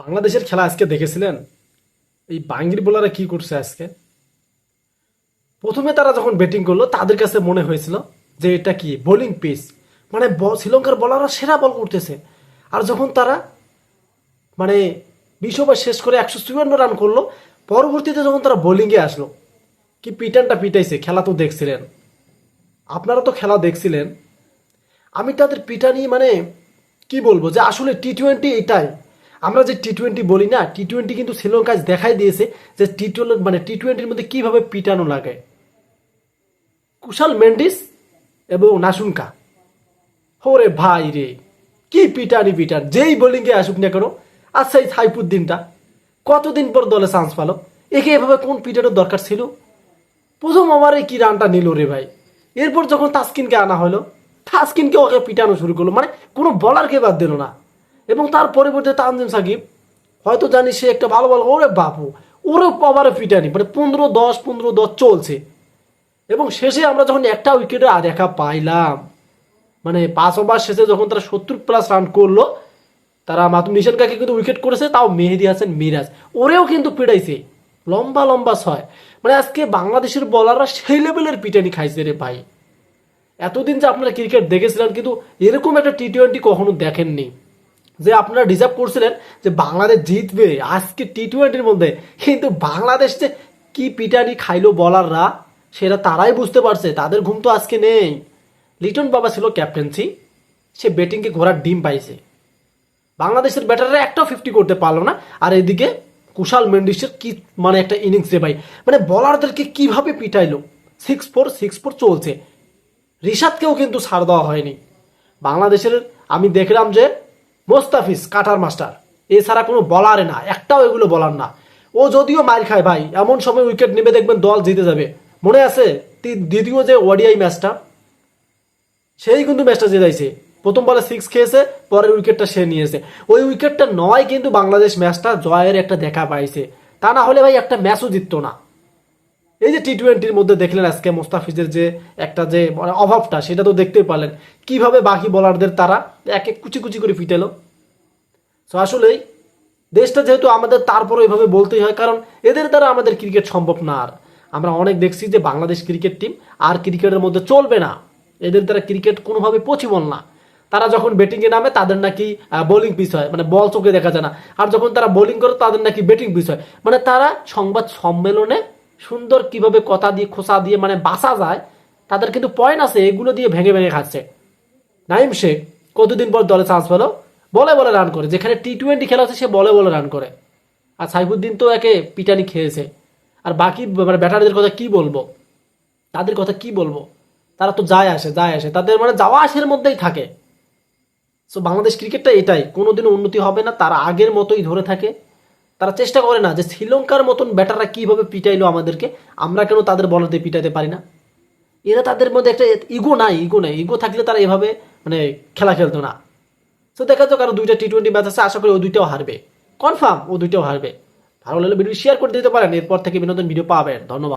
বাংলাদেশের খেলা আজকে দেখেছিলেন? এই বাঙ্গির বোলাররা কি করছে আজকে? প্রথমে তারা যখন ব্যাটিং করল, তাদের কাছে মনে হয়েছিল যে এটা কি? বোলিং পিচ মানে শ্রীলঙ্কার বলাররা সেরা বল করতেছে। আর যখন তারা মানে বিশ ওভার শেষ করে একশো চুয়ান্ন রান করল, পরবর্তীতে যখন তারা বোলিংয়ে আসলো, কি পিটানটা পিটাইছে, খেলা তো দেখছিলেন। আপনারা তো খেলা দেখছিলেন। আমি তাদের পিটানি মানে কি বলব যে আসলে টি টোয়েন্টি এটাই। আমরা যে টি টোয়েন্টি বলি না টি টোয়েন্টি কিন্তু শ্রীলঙ্কা দেখাই দিয়েছে যে টি টোয়েন্টি মানে টি টোয়েন্টির মধ্যে কীভাবে পিটানো লাগে। কুশাল মেন্ডিস এবং নাসুনকা ওরে ভাই রে, কি পিটানি পিটার যেই বোলিংয়ে আসুক না কেন আচ্ছা এই সাইফুদ্দিনটা, কতদিন পর দলে চান্স পালো? একে এভাবে কোন পিটারের দরকার ছিল? প্রথম ওভারে কি রানটা নিল রে ভাই? এরপর যখন তাসকিনকে আনা হলো, তাসকিনকে ওকে পিটানো শুরু করল মানে কোনো বলারকে বাদ দিল না। এবং তার পরিবর্তে তানজিম সাকিব, হয়তো জানি সে একটা ভালো ভালো ওরে বাপু, ওরে ওভারে পিটানি মানে পনেরো দশ পনেরো দশ চলছে। এবং শেষে আমরা যখন একটা উইকেটে দেখা পাইলাম মানে পাঁচ ওভার শেষে যখন তারা সত্তর প্লাস রান করল, তারা মাতুম নিশান কাকে কিন্তু উইকেট করেছে, তাও মেহেদি হাসান, মিরাজ, ওরেও কিন্তু পিটাইছে। লম্বা লম্বা ছয়। মানে আজকে বাংলাদেশের বলাররা সেই লেভেলের পিটানি খাইছে রে ভাই। এতদিন যে আপনারা ক্রিকেট দেখেছিলেন, কিন্তু এরকম একটা টি টোয়েন্টি কখনো দেখেননি। যে আপনারা ডিজার্ভ করছিলেন যে বাংলাদেশ জিতবে আজকে টি টোয়েন্টির মধ্যে। কিন্তু বাংলাদেশ যে কি পিটানি খাইলো বলাররা সেটা তারাই বুঝতে পারছে। তাদের ঘুম তো আজকে নেই। লিটন বাবা ছিল ক্যাপ্টেন্সি সে ব্যাটিংকে ঘোরার ডিম পাইছে। বাংলাদেশের ব্যাটাররা একটাও ফিফটি করতে পারল না। আর এদিকে কুশাল মেন্ডিসের কি মানে একটা ইনিংস রে ভাই। মানে বলারদেরকে কীভাবে পিটাইলো? সিক্স ফোর সিক্স ফোর চলছে। রিশাদকেও কিন্তু ছাড় দেওয়া হয়নি। বাংলাদেশের, আমি দেখলাম যে মোস্তাফিজ কাটার মাস্টার এছাড়া কোনো বলারে না, একটাও এগুলো বলার না। ও যদিও মার খায় ভাই, এমন সময় উইকেট নেবে দেখবেন দল জিতে যাবে। মনে আছে দ্বিতীয় যে ওডিআই ম্যাচটা সেই কিন্তু ম্যাচটা জেতাইছে প্রথম বলে সিক্স খেয়েছে, পরের উইকেটটা সে নিয়েছে। ওই উইকেটটা নয় কিন্তু বাংলাদেশ ম্যাচটা জয়ের একটা দেখা পাইছে। তা না হলে ভাই একটা ম্যাচও জিততো না। এই যে টি টোয়েন্টির মধ্যে দেখলেন আজকে মোস্তাফিজের যে একটা যে অভাবটা, সেটা তো দেখতেই পারলেন। কীভাবে বাকি বলারদের তারা এক এক কুচি কুচি করে পিটালো? তো আসলেই দেশটা যেহেতু আমাদের তারপরে এভাবে বলতেই হয়, কারণ এদের দ্বারা আমাদের ক্রিকেট সম্ভব না আর। আমরা অনেক দেখছি যে বাংলাদেশ ক্রিকেট টিম আর ক্রিকেটের মধ্যে চলবে না। এদের দ্বারা ক্রিকেট কোনোভাবে পসিবল না। তারা যখন ব্যাটিংয়ে নামে, তাদের নাকি বোলিং পিচ হয় মানে বল চোখে দেখা যায় না। আর যখন তারা বোলিং করে, তাদের নাকি ব্যাটিং পিচ হয়। মানে তারা সংবাদ সম্মেলনে সুন্দর কীভাবে কথা দিয়ে, খোসা দিয়ে মানে বাঁচা যায়, তাদের কিন্তু পয়েন্ট আছে, এগুলো দিয়ে ভেঙে ভেঙে খাচ্ছে। নাইম শেখ, কতদিন পর দলে চান্স পেল? বলে বলে রান করে। যেখানে টি টোয়েন্টি খেলা হচ্ছে, সে বলে বলে রান করে। আর সাইফুদ্দিন তো একে পিটানি খেয়েছে। আর বাকি মানে ব্যাটারদের কথা কি বলব? তাদের কথা কি বলব? তারা তো যায় আসে যায় আসে। তাদের মানে যাওয়া আসার মধ্যেই থাকে। সো বাংলাদেশ ক্রিকেটটা এটাই। কোনোদিনও উন্নতি হবে না। তারা আগের মতোই ধরে থাকে। তারা চেষ্টা করে না যে শ্রীলঙ্কার মতন ব্যাটাররা কীভাবে পিটাইলো আমাদেরকে। আমরা কেন তাদের বলতে পিটাইতে পারি না? এরা তাদের মধ্যে একটা ইগো নাই ইগো নাই। ইগো থাকলে তারা এভাবে মানে খেলা খেলতো না। তো দেখা যাক আরও দুইটা টি টোয়েন্টি ম্যাচ আছে, আশা করি ও দুইটাও হারবে। কনফার্ম ও দুইটাও হারবে। ভালো লাগলে ভিডিও শেয়ার করে দিতে পারেন। এরপর থেকে বিনোদন ভিডিও পাবেন। ধন্যবাদ।